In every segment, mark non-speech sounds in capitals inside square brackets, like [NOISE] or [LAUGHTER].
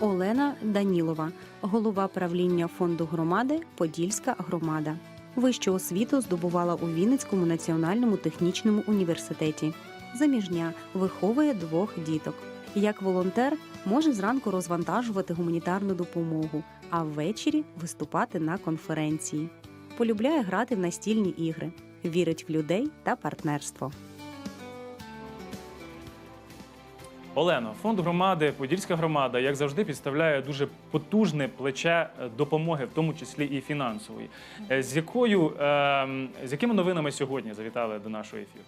Олена Данілова, голова правління фонду громади Подільська громада. Вищу освіту здобувала у Вінницькому національному технічному університеті. Заміжня виховує двох діток. Як волонтер може зранку розвантажувати гуманітарну допомогу, а ввечері виступати на конференції. Полюбляє грати в настільні ігри, вірить в людей та партнерство. Олено, фонд громади, Подільська громада, як завжди, підставляє дуже потужне плече е, допомоги, в тому числі і фінансової. Е, З якою ем, з якими новинами сьогодні завітали до нашого ефіру?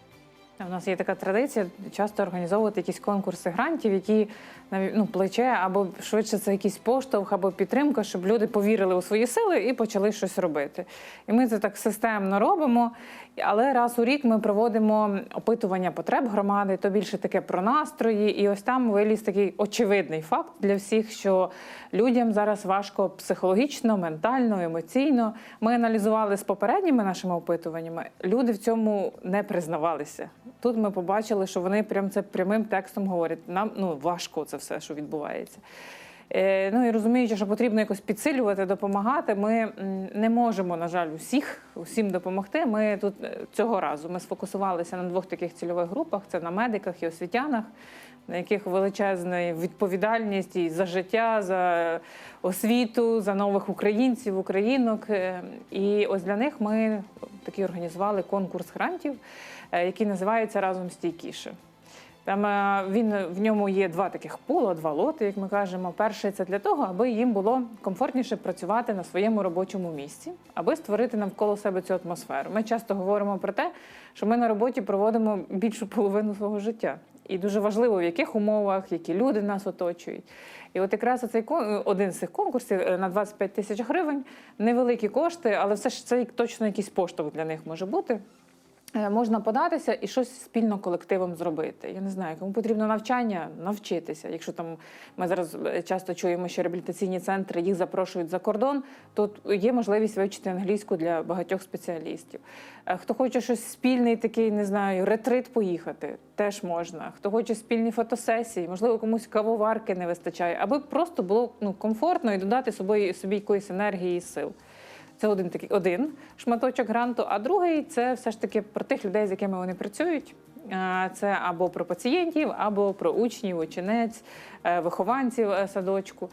У нас є така традиція часто організовувати якісь конкурси грантів, які ну, плече або швидше це якийсь поштовх або підтримка, щоб люди повірили у свої сили і почали щось робити. І ми це так системно робимо. Але раз у рік ми проводимо опитування потреб громади, то більше таке про настрої. І ось там виліз такий очевидний факт для всіх, що людям зараз важко психологічно, ментально, емоційно. Ми аналізували з попередніми нашими опитуваннями. Люди в цьому не признавалися. Тут ми побачили, що вони прям це прямим текстом говорять. Нам ну важко це все, що відбувається. Е, ну і розуміючи, що потрібно якось підсилювати, допомагати. Ми не можемо, на жаль, усіх усім допомогти. Ми тут е, цього разу ми сфокусувалися на двох таких цільових групах: це на медиках і освітянах, на яких величезна відповідальність і за життя, за освіту, за нових українців, українок. Е, І ось для них ми такий організували конкурс грантів, е, який називається Разом стійкіше. Там е, він в ньому є два таких пула, два лоти, як ми кажемо. Перший це для того, аби їм було комфортніше працювати на своєму робочому місці, аби створити навколо себе цю атмосферу. Ми часто говоримо про те, що ми на роботі проводимо більшу половину свого життя. І дуже важливо, в яких умовах, які люди нас оточують. І от якраз цей один з цих конкурсів е, на 25 тисяч гривень, невеликі кошти, але все ж це точно якийсь поштовх для них може бути. Е, Можна податися і щось спільно колективом зробити. Я не знаю, кому потрібно навчання, навчитися. Якщо там ми зараз е, часто чуємо, що реабілітаційні центри їх запрошують за кордон, то є можливість вивчити англійську для багатьох спеціалістів. Е, Хто хоче щось спільний, такий не знаю, ретрит поїхати, теж можна. Хто хоче спільні фотосесії, можливо, комусь кавоварки не вистачає, аби просто було ну комфортно і додати собі, собі якоїсь енергії і сил. Це один такий один шматочок гранту. А другий це все ж таки про тих людей, з якими вони працюють. Це або про пацієнтів, або про учнів, ученець, е, вихованців е, садочку.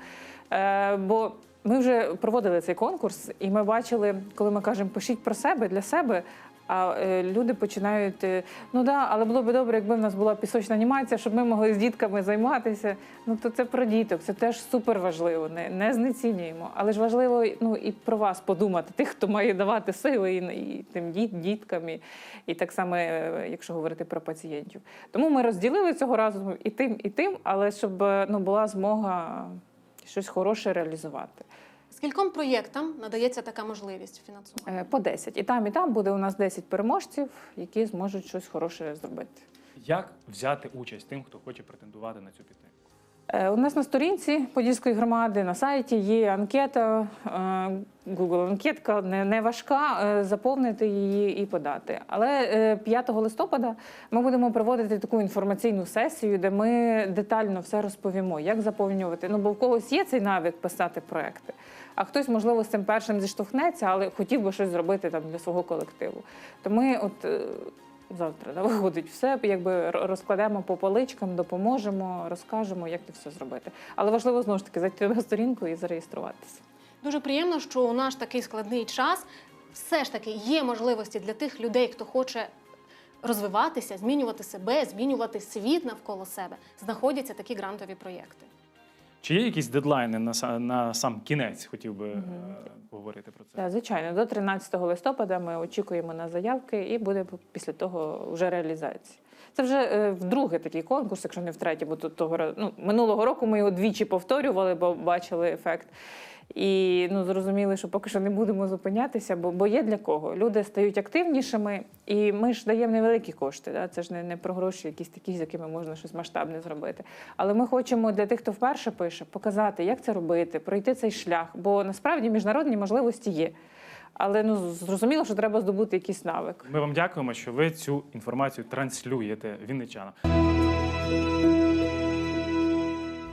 Е, Бо ми вже проводили цей конкурс, і ми бачили, коли ми кажемо пишіть про себе для себе. А е, люди починають, е, ну да, але було б добре, якби в нас була пісочна анімація, щоб ми могли з дітками займатися. Ну то це про діток, це теж супер важливо, не, не знецінюємо. Але ж важливо ну, і про вас подумати, тих, хто має давати сили і, і тим діт, діткам, і, і так само, е, якщо говорити про пацієнтів. Тому ми розділили цього разу і тим, і тим, але щоб ну, була змога щось хороше реалізувати. Скільком проєктам надається така можливість фінансування? Е, По 10. І там, і там буде у нас 10 переможців, які зможуть щось хороше зробити. Як взяти участь тим, хто хоче претендувати на цю підтримку? Е, У нас на сторінці Подільської громади на сайті є анкета, е, Google анкетка не, важка, е, заповнити її і подати. Але е, 5 листопада ми будемо проводити таку інформаційну сесію, де ми детально все розповімо, як заповнювати. Ну, бо в когось є цей навик писати проекти, а хтось, можливо, з цим першим зіштовхнеться, але хотів би щось зробити там для свого колективу. То ми от. Завтра да, [LAUGHS] виходить все, якби розкладемо по поличкам, допоможемо, розкажемо, як це все зробити. Але важливо знову ж таки зайти на сторінку і зареєструватися. Дуже приємно, що у наш такий складний час все ж таки є можливості для тих людей, хто хоче розвиватися, змінювати себе, змінювати світ навколо себе. Знаходяться такі грантові проєкти. Чи є якісь дедлайни на, на сам кінець? Хотів би угу. поговорити про це. Так, звичайно, до 13 листопада ми очікуємо на заявки, і буде після того вже реалізація. Це вже е, вдруге такий конкурс, якщо не втретє, бо тут того ну, минулого року ми його двічі повторювали, бо бачили ефект. І ну, зрозуміли, що поки що не будемо зупинятися, бо, бо є для кого. Люди стають активнішими, і ми ж даємо невеликі кошти. Да? Це ж не, не про гроші, якісь такі, з якими можна щось масштабне зробити. Але ми хочемо для тих, хто вперше пише, показати, як це робити, пройти цей шлях. Бо насправді міжнародні можливості є. Але ну зрозуміло, що треба здобути якийсь навик. Ми вам дякуємо, що ви цю інформацію транслюєте вінничанам.